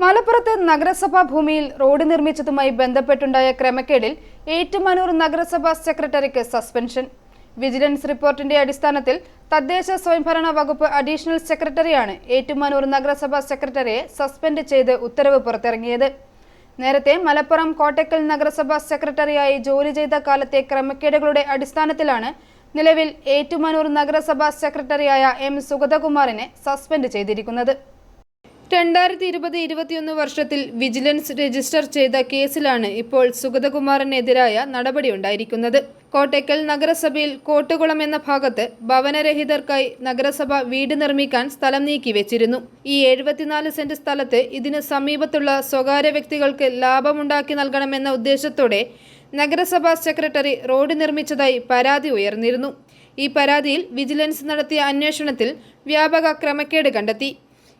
മലപ്പുറത്ത് നഗരസഭാ ഭൂമിയിൽ റോഡ് നിർമ്മിച്ചതുമായി ബന്ധപ്പെട്ടുണ്ടായ ക്രമക്കേടിൽ ഏറ്റുമാനൂർ നഗരസഭാ സെക്രട്ടറിക്ക് സസ്പെൻഷൻ. വിജിലൻസ് റിപ്പോർട്ടിന്റെ അടിസ്ഥാനത്തിൽ തദ്ദേശ സ്വയംഭരണ വകുപ്പ് അഡീഷണൽ സെക്രട്ടറിയാണ് ഏറ്റുമാനൂർ നഗരസഭാ സെക്രട്ടറിയെ സസ്പെൻഡ് ചെയ്ത് ഉത്തരവ് പുറത്തിറങ്ങിയത്. നേരത്തെ മലപ്പുറം കോട്ടക്കൽ നഗരസഭാ സെക്രട്ടറിയായി ജോലി ചെയ്ത കാലത്തെ ക്രമക്കേടുകളുടെ അടിസ്ഥാനത്തിലാണ് നിലവിൽ ഏറ്റുമാനൂർ നഗരസഭാ സെക്രട്ടറിയായ എം സുഗതകുമാറിനെ സസ്പെൻഡ് ചെയ്തിരിക്കുന്നത്. രണ്ടായിരത്തി ഇരുപത് ഇരുപത്തിയൊന്ന് വർഷത്തിൽ വിജിലൻസ് രജിസ്റ്റർ ചെയ്ത കേസിലാണ് ഇപ്പോൾ സുഗതകുമാറിനെതിരായ നടപടിയുണ്ടായിരിക്കുന്നത്. കോട്ടയ്ക്കൽ നഗരസഭയിൽ കോട്ടുകുളം എന്ന ഭാഗത്ത് ഭവനരഹിതർക്കായി നഗരസഭ വീട് നിർമ്മിക്കാൻ സ്ഥലം നീക്കി വെച്ചിരുന്നു ഈ എഴുപത്തിനാല് സെന്റ് സ്ഥലത്ത് ഇതിന് സമീപത്തുള്ള സ്വകാര്യ വ്യക്തികൾക്ക് ലാഭമുണ്ടാക്കി നൽകണമെന്ന ഉദ്ദേശത്തോടെ നഗരസഭാ സെക്രട്ടറി റോഡ് നിർമ്മിച്ചതായി പരാതി ഉയർന്നിരുന്നു. ഈ പരാതിയിൽ വിജിലൻസ് നടത്തിയ അന്വേഷണത്തിൽ വ്യാപക ക്രമക്കേട് കണ്ടെത്തി.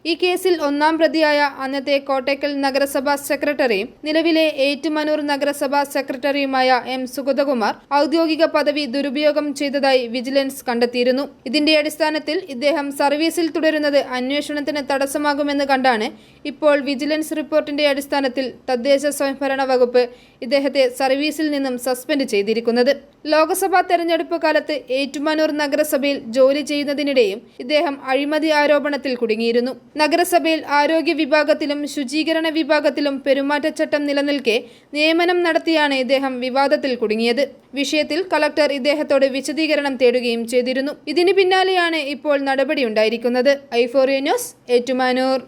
ഈ കേസിൽ ഒന്നാം പ്രതിയായ അന്നത്തെ കോട്ടയ്ക്കൽ നഗരസഭാ സെക്രട്ടറിയും നിലവിലെ ഏറ്റുമാനൂർ നഗരസഭാ സെക്രട്ടറിയുമായ എം. സുഗതകുമാർ ഔദ്യോഗിക പദവി ദുരുപയോഗം ചെയ്തതായി വിജിലൻസ് കണ്ടെത്തിയിരുന്നു. ഇതിന്റെ അടിസ്ഥാനത്തിൽ ഇദ്ദേഹം സർവീസിൽ തുടരുന്നത് അന്വേഷണത്തിന് തടസ്സമാകുമെന്ന് കണ്ടാണ് ഇപ്പോൾ വിജിലൻസ് റിപ്പോർട്ടിന്റെ അടിസ്ഥാനത്തിൽ തദ്ദേശ സ്വയംഭരണ വകുപ്പ് ഇദ്ദേഹത്തെ സർവീസിൽ നിന്നും സസ്പെൻഡ് ചെയ്തിരിക്കുന്നത്. ലോക്സഭാ തെരഞ്ഞെടുപ്പ് കാലത്ത് ഏറ്റുമാനൂർ നഗരസഭയിൽ ജോലി ചെയ്യുന്നതിനിടെയും ഇദ്ദേഹം അഴിമതി ആരോപണത്തിൽ കുടുങ്ങിയിരുന്നു. നഗരസഭയിൽ ആരോഗ്യ വിഭാഗത്തിലും ശുചീകരണ വിഭാഗത്തിലും പെരുമാറ്റച്ചട്ടം നിലനിൽക്കെ നിയമനം നടത്തിയാണ് ഇദ്ദേഹം വിവാദത്തിൽ കുടുങ്ങിയത്. വിഷയത്തിൽ കളക്ടർ ഇദ്ദേഹത്തോട് വിശദീകരണം തേടുകയും ചെയ്തിരുന്നു. ഇതിന് പിന്നാലെയാണ് ഇപ്പോൾ നടപടിയുണ്ടായിരിക്കുന്നത് ഐഫോറിയ ന്യൂസ് ഏറ്റുമാനൂർ.